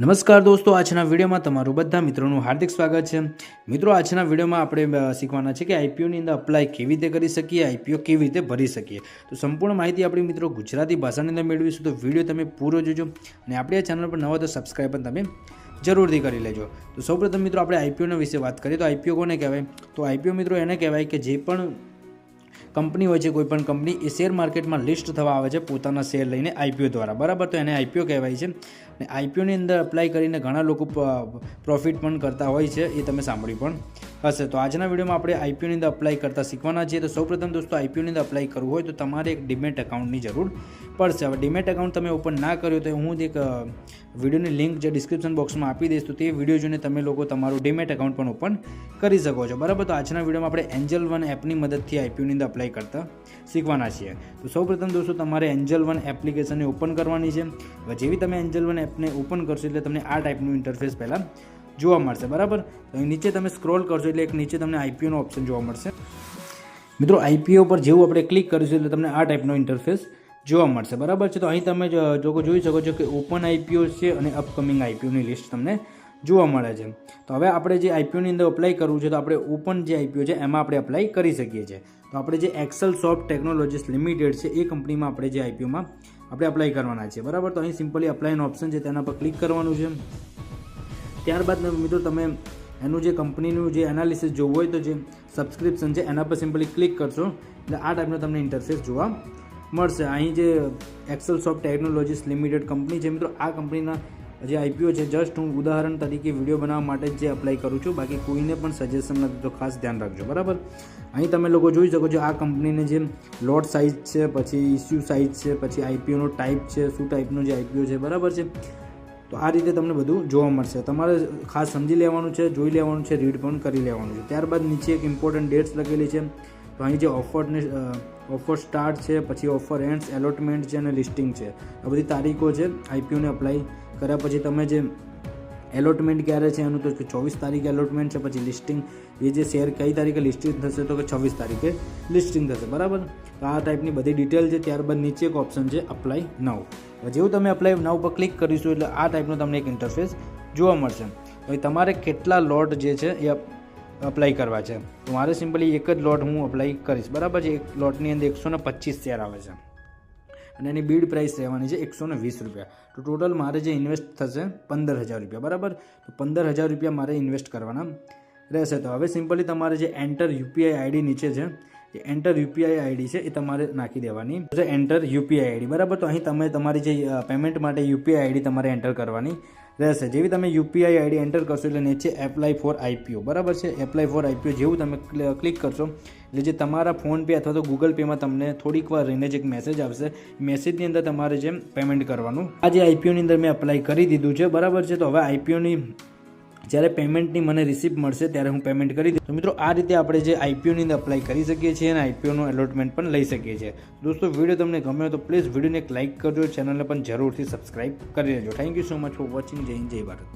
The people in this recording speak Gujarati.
નમસ્કાર દોસ્તો, આજના વિડીયોમાં તમારું બધા મિત્રોનું હાર્દિક સ્વાગત છે. મિત્રો, આજના વિડીયોમાં આપણે શીખવાના છે કે આઈપીઓની અંદર અપ્લાય કેવી રીતે કરી શકીએ આઈપીઓ કેવી રીતે ભરી શકીએ. તો સંપૂર્ણ માહિતી આપણી મિત્રો ગુજરાતી ભાષાની અંદર મેળવીશું. તો વીડિયો તમે પૂરો જોજો અને આપણી આ ચેનલ પર નવા તો સબસ્ક્રાઈબ પણ તમે જરૂરથી કરી લેજો. તો સૌપ્રથમ મિત્રો, આપણે આઈપીઓના વિશે વાત કરીએ. તો આઈપીઓ કોને કહેવાય? તો આઈપીઓ મિત્રો એને કહેવાય કે જે પણ કંપની હોય છે કોઈ પણ કંપની, એ શેર માર્કેટમાં લિસ્ટ થવા આવે છે પોતાના શેર લઈને આઈપીઓ દ્વારા. બરાબર? તો એને આઈપીઓ કહેવાય છે. અને આઈપીઓની અંદર અપ્લાય કરીને ઘણા લોકો પ્રોફિટ પણ કરતા હોય છે, એ તમે સાંભળ્યું પણ હશે. તો આજના વિડીયોમાં આપણે આઈપીઓની અંદર અપ્લાય કરતા શીખવાના છીએ. તો સૌપ્રથમ દોસ્તો આઈપીઓની અંદર અપ્લાય કરવું હોય તો તમારે એક ડિમેટ એકાઉન્ટની જરૂર પડશે. હવે ડિમેટ એકાઉન્ટ તમે ઓપન ના કર્યું તો હું એક વિડીયોની લિંક જે ડિસ્ક્રિપ્શન બોક્સમાં આપી દઈશ, તો તે વીડિયો જોઈને તમે લોકો તમારું ડિમેટ એકાઉન્ટ પણ ઓપન કરી શકો છો. બરાબર? તો આજના વિડીયોમાં આપણે એન્જલ વન એપની મદદથી આઈપીઓની અંદર અપ્લાય કરતા શીખવાના છીએ. તો સૌપ્રથમ દોસ્તો, તમારે એન્જલ વન એપ્લિકેશનને ઓપન કરવાની છે. હવે જેવી તમે એન્જલ વન એપને ઓપન કરશો એટલે તમને આ ટાઈપનું ઇન્ટરફેસ પહેલાં જોવા મળશે. બરાબર? નીચે તમે સ્ક્રોલ કરશો એટલે એક નીચે તમને આઈપીઓનો ઓપ્શન જોવા મળશે. મિત્રો આઈપીઓ પર જેવું આપણે ક્લિક કરીશું એટલે તમને આ ટાઈપનો ઇન્ટરફેસ જોવા મળશે. બરાબર છે? તો અહીં તમે જોકો જોઈ શકો છો કે ઓપન આઈપીઓ છે અને અપકમિંગ આઈપીઓની લિસ્ટ તમને જોવા મળે છે. તો હવે આપણે જે આઈપીઓની અંદર અપ્લાય કરવું છે, તો આપણે ઓપન જે આઈપીઓ છે, એમાં આપણે અપ્લાય કરી શકીએ છીએ. તો આપણે જે એક્સેલ સોફ્ટ ટેકનોલોજીસ લિમિટેડ છે, એ કંપનીમાં આપણે જે આઈપીઓમાં આપણે અપ્લાય કરવાના છે બરાબર? તો અહીં સિમ્પલી અપ્લાયનો ઓપ્શન છે, તેના પર ક્લિક કરવાનું છે. ત્યારબાદ મિત્રો, તમે એનું જે કંપનીનું જે એનાલિસિસ જોવું હોય તો જે સબસ્ક્રિપ્શન છે, એના પર સિમ્પલી ક્લિક કરશો. એટલે આ ટાઈપનો તમને ઇન્ટરફેસ જોવા મળશે. અહીં જે Excel soft technologies limited company છે, મિત્રો, આ કંપનીના જે આઈપીઓ છે જસ્ટ હું ઉદાહરણ તરીકે વીડિયો બનાવવા માટે જ અપ્લાય કરું છું. બાકી કોઈને પણ સજેશન નથી, તો ખાસ ધ્યાન રાખજો, બરાબર? અહીં તમે લોકો જોઈ શકો છો, આ કંપનીને જે લોટ સાઇઝ છે, પછી ઇસ્યુ સાઇઝ છે, પછી આઈપીઓનો ટાઈપ છે, શું ટાઈપનો જે આઈપીઓ છે, બરાબર છે? તો આ રીતે તમને બધું જોવા મળશે. તમારે ખાસ સમજી લેવાનું છે, જોઈ લેવાનું છે રીડ પણ કરી લેવાનું છે. ત્યારબાદ નીચે એક ઇમ્પોર્ટન્ટ ડેટ્સ લખેલી છે. તો અહીં જે ઓફરને ઓફર સ્ટાર્ટ છે, પછી ઓફર એન્ડ્સ એલોટમેન્ટ છે અને લિસ્ટિંગ છે. આ બધી તારીખો છે આઈપીઓને અપ્લાય કર્યા પછી તમે જે એલોટમેન્ટ ક્યારે છે એનું તો ચોવીસ તારીખે એલોટમેન્ટ છે, પછી લિસ્ટિંગ એ જે શેર કઈ તારીખે લિસ્ટિંગ થશે તો કે છવ્વીસ તારીખે લિસ્ટિંગ થશે. બરાબર? તો આ ટાઈપની બધી ડિટેલ છે, ત્યારબાદ નીચે એક ઓપ્શન છે અપ્લાય નાવ જેવું તમે અપ્લાય નાવ પર ક્લિક કરીશું એટલે આ ટાઈપનો તમને એક ઇન્ટરફેસ જોવા મળશે. હવે તમારે કેટલા લોટ જે છે એ અપ્લાય કરવા છે. તો મારે સિમ્પલી એક જ લોટ હું અપ્લાય કરીશ. બરાબર છે? એક લોટની અંદર એકસો ને પચીસ શેર આવે છે. અને એની બીડ પ્રાઇસ રહેવાની છે એકસો ને વીસ રૂપિયા. તો ટોટલ મારે જે ઇન્વેસ્ટ થશે પંદર હજાર રૂપિયા. બરાબર? તો પંદર હજાર રૂપિયા મારે ઇન્વેસ્ટ કરવાના રહેશે. તો હવે સિમ્પલી તમારે જે એન્ટર યુપીઆઈ આઈડી નીચે છે જે એન્ટર યુપીઆઈ આઈડી છે, એ તમારે નાખી દેવાની. એન્ટર યુપીઆઈ આઈડી બરાબર? તો અહીં તમે તમારી જે પેમેન્ટ માટે યુપીઆઈ આઈડી તમારે એન્ટર કરવાની. રહેશે. જેવી તમે યુપીઆઈ આઈડી એન્ટર કરશો એટલે નીચે એપ્લાય ફોર આઈપીઓ. બરાબર છે? એપ્લાય ફોર આઈપીઓ જેવું તમે ક્લ- ક્લિક કરશો. એટલે જે તમારા ફોનપે અથવા તો ગૂગલ પેમાં તમને થોડીક વાર રહીને જ એક મેસેજ આવશે. મેસેજની અંદર તમારે જે પેમેન્ટ કરવાનું. આ જે આઈપીઓની અંદર મેં એપ્લાય કરી દીધું છે. બરાબર છે? તો હવે આઈપીઓની જ્યારે પેમેન્ટની મને રિસિપ્ટ મળશે ત્યારે હું પેમેન્ટ કરી દઉં તો મિત્રો, આ રીતે આપણે જે આઈપીઓની અંદર અપ્લાય કરી શકીએ છીએ અને આઈપીઓનું એલોટમેન્ટ પણ લઈ શકીએ છીએ. દોસ્તો વીડિયો તમને ગમ્યો તો પ્લીઝ વિડીયોને એક લાઇક કરજો ચેનલને પણ જરૂરથી સબસ્ક્રાઇબ કરી લેજો. Thank you so much for watching Jai Hind, Jai Bharat.